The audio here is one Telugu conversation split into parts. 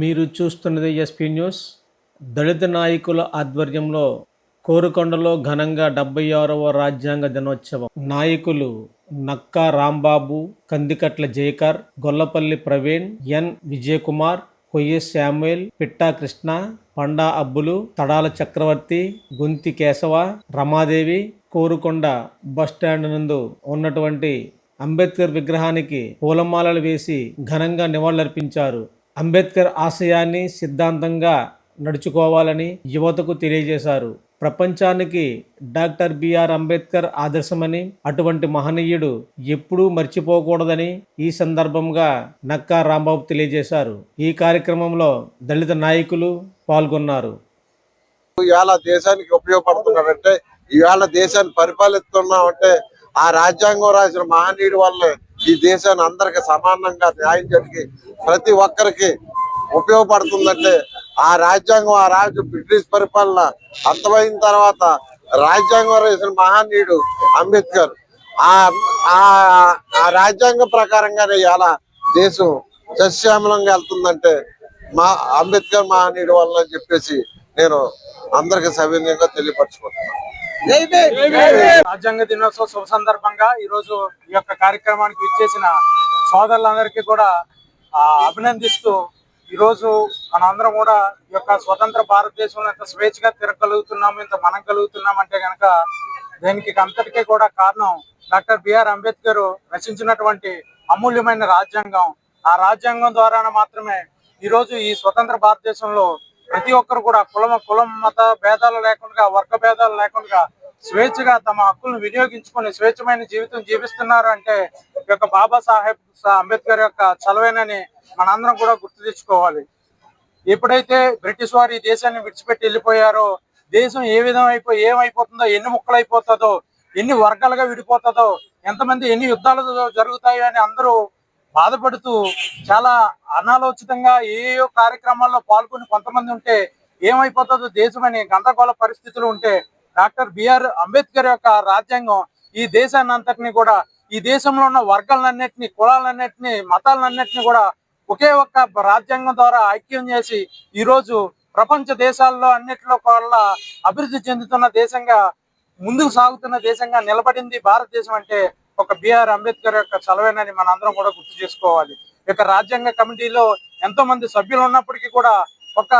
మీరు చూస్తున్నది ఎస్పీ న్యూస్. దళిత నాయకుల ఆధ్వర్యంలో కోరుకొండలో ఘనంగా డెబ్బై ఆరవ రాజ్యాంగ దినోత్సవం. నాయకులు Nakka Rambabu Kandikatla Jayakar Gollapalli Praveen N Vijayakumar Koyyas Samuel Pitta Krishna Panda Abbulu Tadala Chakravarthi Gunthi Keshava Ramadevi Korukonda bus stand నందు ఉన్నటువంటి అంబేద్కర్ విగ్రహానికి పూలమాలలు వేసి ఘనంగా నివాళులర్పించారు. అంబేద్కర్ ఆశయాన్ని సిద్ధాంతంగా నడుచుకోవాలని యువతకు తెలియజేశారు. ప్రపంచానికి డాక్టర్ బిఆర్ అంబేద్కర్ ఆదర్శమని అటువంటి మహనీయుడు ఎప్పుడూ మర్చిపోకూడదని ఈ సందర్భంగా నక్కా రాంబాబు తెలియజేశారు. ఈ కార్యక్రమంలో దళిత నాయకులు పాల్గొన్నారు. ఇవాళ దేశానికి ఉపయోగపడుతున్నాడంటే ఇవాళ దేశాన్ని పరిపాలిస్తున్నామంటే ఆ రాజ్యాంగం రాసిన మహనీయుడి వల్లే ఈ దేశాన్ని అందరికి సమానంగా న్యాయం జరిగి ప్రతి ఒక్కరికి ఉపయోగపడుతుందంటే ఆ రాజ్యాంగం ఆ రాజు బ్రిటిష్ పరిపాలన అంతమైన తర్వాత రాజ్యాంగం వేసిన మహానీయుడు అంబేద్కర్. ఆ ఆ- రాజ్యాంగం ప్రకారంగానే ఇలా దేశం సస్యామలంగా వెళ్తుందంటే మా అంబేద్కర్ మహానీయుడు వల్ల అని చెప్పేసి నేను అందరికి సవినయంగా తెలియపరచుకుంటున్నాను. రాజ్యాంగ దినోత్సవ శుభ సందర్భంగా ఈ రోజు ఈ యొక్క కార్యక్రమానికి ఇచ్చేసిన సోదరులందరికీ కూడా అభినందిస్తూ ఈ రోజు మనందరం కూడా ఈ యొక్క స్వతంత్ర భారతదేశంలో ఎంత స్వేచ్ఛగా తిరగలుగుతున్నాము ఇంత మనం కలుగుతున్నాం అంటే గనక దీనికి అంతటికీ కూడా కారణం డాక్టర్ బిఆర్ అంబేద్కర్ రచించినటువంటి అమూల్యమైన రాజ్యాంగం. ఆ రాజ్యాంగం ద్వారా మాత్రమే ఈ రోజు ఈ స్వతంత్ర భారతదేశంలో ప్రతి ఒక్కరు కూడా కులం కులం మత భేదాలు లేకుండా వర్గ భేదాలు లేకుండా స్వేచ్ఛగా తమ హక్కులను వినియోగించుకొని స్వేచ్ఛమైన జీవితం జీవిస్తున్నారు అంటే ఈ యొక్క బాబా సాహెబ్ సా- అంబేద్కర్ యొక్క చలవేనని మనందరం కూడా గుర్తు తెచ్చుకోవాలి. ఎప్పుడైతే బ్రిటిష్ వారు ఈ దేశాన్ని విడిచిపెట్టి వెళ్ళిపోయారో దేశం ఏ విధం అయిపో ఏమైపోతుందో ఎన్ని ముక్కలు అయిపోతుందో ఎన్ని వర్గాలుగా విడిపోతుందో ఎంతమంది ఎన్ని యుద్ధాలు జరుగుతాయో అని అందరూ బాధపడుతూ చాలా అనాలోచితంగా ఏయో కార్యక్రమాల్లో పాల్గొని కొంతమంది ఉంటే ఏమైపోతుందో దేశం అని గందరగోళ పరిస్థితులు ఉంటే డాక్టర్ బిఆర్ అంబేద్కర్ యొక్క రాజ్యాంగం ఈ దేశాన్ని అంతటిని కూడా ఈ దేశంలో ఉన్న వర్గాలన్నింటినీ కులాలన్నింటినీ మతాలన్నింటినీ కూడా ఒకే ఒక్క రాజ్యాంగం ద్వారా ఐక్యం చేసి ఈ రోజు ప్రపంచ దేశాల్లో అన్నిటిలో కూడా అభివృద్ధి చెందుతున్న దేశంగా ముందుకు సాగుతున్న దేశంగా నిలబడింది భారతదేశం అంటే ఒక బిఆర్ అంబేద్కర్ యొక్క చలవేనని మనందరం కూడా గుర్తు చేసుకోవాలి. ఇక రాజ్యాంగ కమిటీలో ఎంతో మంది సభ్యులు ఉన్నప్పటికీ కూడా ఒక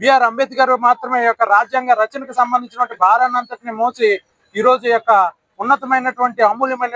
బిఆర్ అంబేద్కర్ మాత్రమే యొక్క రాజ్యాంగ రచనకు సంబంధించినటువంటి భారాన్ని అంతటిని మోసి ఈ రోజు యొక్క ఉన్నతమైనటువంటి అమూల్యమైన